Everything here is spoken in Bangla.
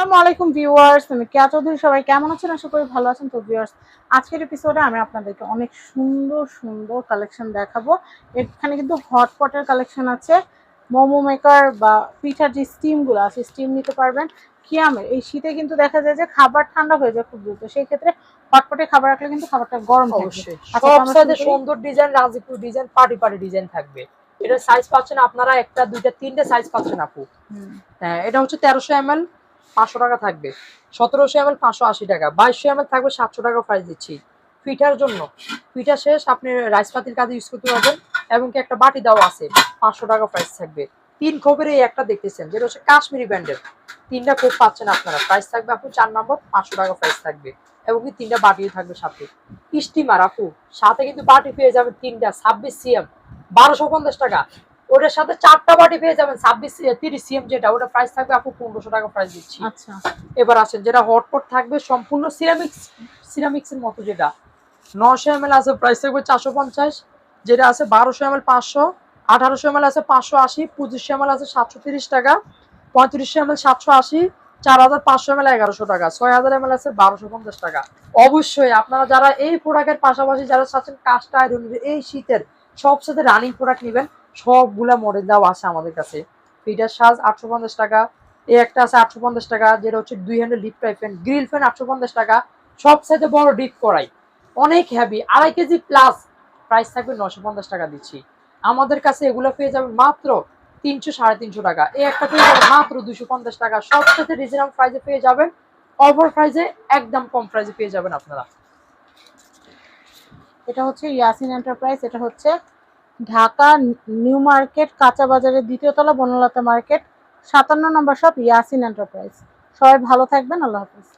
আসসালামু আলাইকুম ভিউয়ার্স আমি কেয়া চৌধুরী সবাই কেমন আছেন? আশা করি ভালো আছেন। তো ভিউয়ার্স আজকের এপিসোডে আমি আপনাদেরকে অনেক সুন্দর সুন্দর কালেকশন দেখাবো। এখানে কিন্তু হটপটের কালেকশন আছে। মোমো মেকার বা পিঠার যে স্টিমগুলো আছে স্টিম নিতে পারবেন। কিয়ামের এই শীতে কিন্তু দেখা যায় যে খাবার ঠান্ডা হয়ে যায় খুব দ্রুত। সেই ক্ষেত্রে হটপটে খাবার রাখলে কিন্তু খাবারটা গরম থাকবে অবশ্যই। আচ্ছা। সুন্দর design Rajipur design party party design থাকবে। এটা সাইজ পাচ্ছেন আপনারা একটা দুইটা তিনটে সাইজ পাচ্ছেন আপু। হ্যাঁ এটা হচ্ছে তেরোশো এম এল পাঁচশো টাকা থাকবে। সতেরোশো এম এল পাঁচশো আশি টাকা। বাইশশো এম এল থাকবে সাতশো টাকা প্রাইস দিচ্ছি। পিঠার জন্য। পিঠা শেষ আপনি রাইস পাতির কাজে ইউজ করতে পারবেন এবং কি একটা বাটি দেওয়া আছে, পাঁচশো টাকা প্রাইস থাকবে। তিন খোপের এই একটা দেখতেছেন, যেটা হচ্ছে কাশ্মীরি ব্র্যান্ডের। তিনটা খোপ পাচ্ছেন আপনারা। প্রাইস থাকবে আপু চার নম্বর পাঁচশো টাকা প্রাইস থাকবে। এবং কি তিনটা বাটিও থাকবে সাথে। স্টিমার আপু, সাথে কিন্তু বাটি পেয়ে যাবেন তিনটা, ছাব্বিশ সিএম বারোশো পঞ্চাশ টাকা। ওটার সাথে চারটা বাটি পেয়ে যাবেন ছাব্বিশ তিরিশ সিএম যেটা ওটা প্রাইস থাকবে আপু পনেরোশো টাকা প্রাইস দিচ্ছি। আচ্ছা। এবার আসেন যেটা হটপট থাকবে সম্পূর্ণ সিরামিক্স সিরামিক্সের মতো যেটা। নশো এম এল আছে প্রাইস থাকবে চারশো পঞ্চাশ। যেটা আছে বারোশো এম এল পাঁচশো আঠারোশো এম এল আছে পাঁচশো আশি পঁচিশশো এম এল আছে সাতশো তিরিশ টাকা পঁয়ত্রিশশো এম এল সাতশো আশি চার হাজার পাঁচশো এম এল এগারোশো টাকা ছয় হাজার এম এল আছে বারোশো পঞ্চাশ টাকা। অবশ্যই আপনারা যারা এই প্রোডাক্টের পাশাপাশি যারা চাচ্ছেন কাস্ট আয়রন এই শীতের সবসাথে রানিং প্রোডাক্ট নেবেন সবগুলা মডেল দেওয়া আছে আমাদের কাছে। ফিটার সাজ আটশো পঞ্চাশ টাকা, এই একটা আছে আটশো পঞ্চাশ টাকা, যেটা হচ্ছে দুই handle deep type fan grill fan আটশো পঞ্চাশ টাকা, সব সাইডে বড় ডিপ করাই। অনেক হ্যাভি আড়াই কেজি প্লাস প্রাইস থাকবে নশো পঞ্চাশ টাকা দিচ্ছি। আমাদের কাছে এগুলো পেয়ে যাবেন মাত্র তিনশো, সাড়ে তিনশো টাকা। এই একটা পেয়ে যাবেন মাত্র দুশো পঞ্চাশ টাকা। সব সাথে রিজনেবল প্রাইসে পেয়ে যাবেন। ওভার প্রাইসে একদম কম প্রাইসে পেয়ে যাবেন আপনারা। এটা হচ্ছে ইয়াসিন এন্টারপ্রাইজ এটা হচ্ছে ঢাকা নিউ মার্কেট, কাঁচা বাজারের দ্বিতীয় তলা, বনলতা মার্কেট, সাতান্ন নম্বর শপ, ইয়াসিন এন্টারপ্রাইজ। সবাই ভালো থাকবেন, আল্লাহ হাফিজ।